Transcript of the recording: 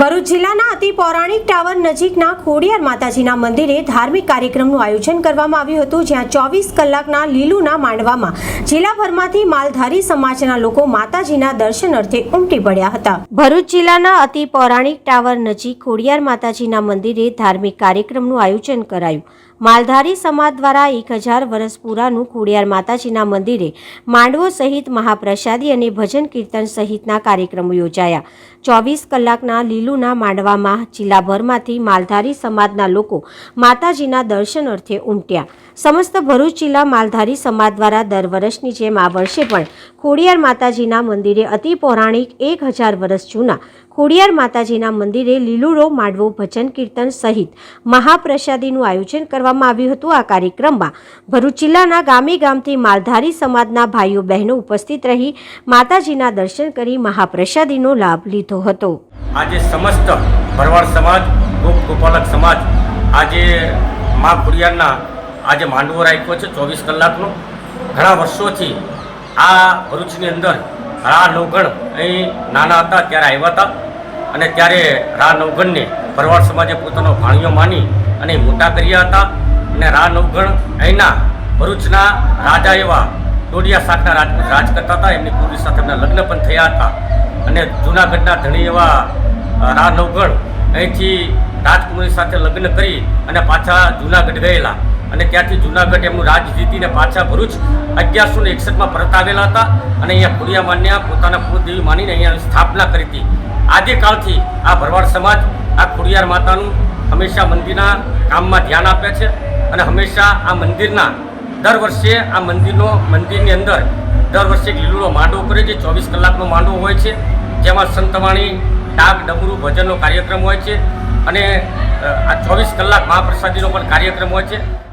ભરૂચ જિલ્લાના અતિ પૌરાણિક ટાવર નજીકના ખોડિયાર માતાજીના મંદિરે ધાર્મિક કાર્યક્રમનું આયોજન કરવામાં આવ્યું હતું, જ્યાં ચોવીસ કલાકના લીલુના માંડવામાં જિલ્લાભરમાંથી માલધારી સમાજના લોકો માતાજીના દર્શન અર્થે ઉમટી પડ્યા હતા. ભરૂચ જિલ્લાના અતિ પૌરાણિક ટાવર નજીક ખોડિયાર માતાજીના મંદિરે ધાર્મિક કાર્યક્રમનું આયોજન કરાયું. માલધારી સમાજ દ્વારા એક હજાર વર્ષ પૂરાનું ખોડિયાર માતાજીના મંદિરે માંડવો સહિત મહાપ્રસાદી અને ભજન કીર્તન સહિતના કાર્યક્રમો યોજાયા. ચોવીસ કલાકના લીલુના માંડવામાં જિલ્લાભરમાંથી માલધારી સમાજના લોકો માતાજીના દર્શન અર્થે ઉમટ્યા. સમસ્ત ભરૂચ જિલ્લા માલધારી સમાજ દ્વારા દર વર્ષની જેમ આ વર્ષે પણ ખોડિયાર માતાજીના મંદિરે અતિ પૌરાણિક એક હજાર વર્ષ જૂના ખોડિયાર માતાજીના મંદિરે લીલુડો, માંડવો, ભજન, કીર્તન સહિત મહાપ્રસાદીનું આયોજન કરવામાં આવ્યું હતું. આ કાર્યક્રમમાં ભરૂચ જિલ્લાના ગામે ગામથી માલધારી સમાજના ભાઈઓ, બહેનો ઉપસ્થિત રહી માતાજીના દર્શન કરી મહાપ્રસાદીનો લાભ લીધો હતો. આજે સમસ્ત ભરવાડ સમાજ, ગોપ ગોપાલક સમાજ આજે મા ખોડિયારના આજે માંડવો રાખ્યો છે ચોવીસ કલાકનો. ઘણા વર્ષોથી આ ભરૂચની અંદર આ લોગણ અહીં નાના હતા, ત્યારે આવ્યા હતા. અને ત્યારે રા નવગણને ભરવાડ સમાજે પોતાનો ભાણિયો માની અને મોટા કર્યા હતા. અને રા નવગણ અહીંના ભરૂચના રાજા એવા ડોડિયા શાખના રાજપૂત રાજ કરતા હતા. એમની પૂરી સાથે એમના લગ્ન પણ થયા હતા. અને જૂનાગઢના ધણી એવા રા નવગણ અહીંથી રાજકુમારી સાથે લગ્ન કરી અને પાછા જૂનાગઢ ગયેલા. અને ત્યાંથી જૂનાગઢ એમનું રાજ જીતીને પાછા ભરૂચ અગિયારસો ને એકસઠમાં પરત આવેલા હતા. અને અહીંયા ખોડિયા માન્યા પોતાના કુળદેવી માનીને અહીંયા સ્થાપના કરી હતી. આદિકાળથી આ ભરવાડ સમાજ, આ ખોડિયાર માતાનું હંમેશા મંદિરના કામમાં ધ્યાન આપે છે અને હંમેશા આ મંદિરના દર વર્ષે આ મંદિરનો, મંદિરની અંદર દર વર્ષે એક માંડો કરે છે. ચોવીસ કલાકનો માંડવો હોય છે, જેમાં સંતવાણી ડાક, ડમરું, ભજનનો કાર્યક્રમ હોય છે અને આ ચોવીસ કલાક મહાપ્રસાદીનો પણ કાર્યક્રમ હોય છે.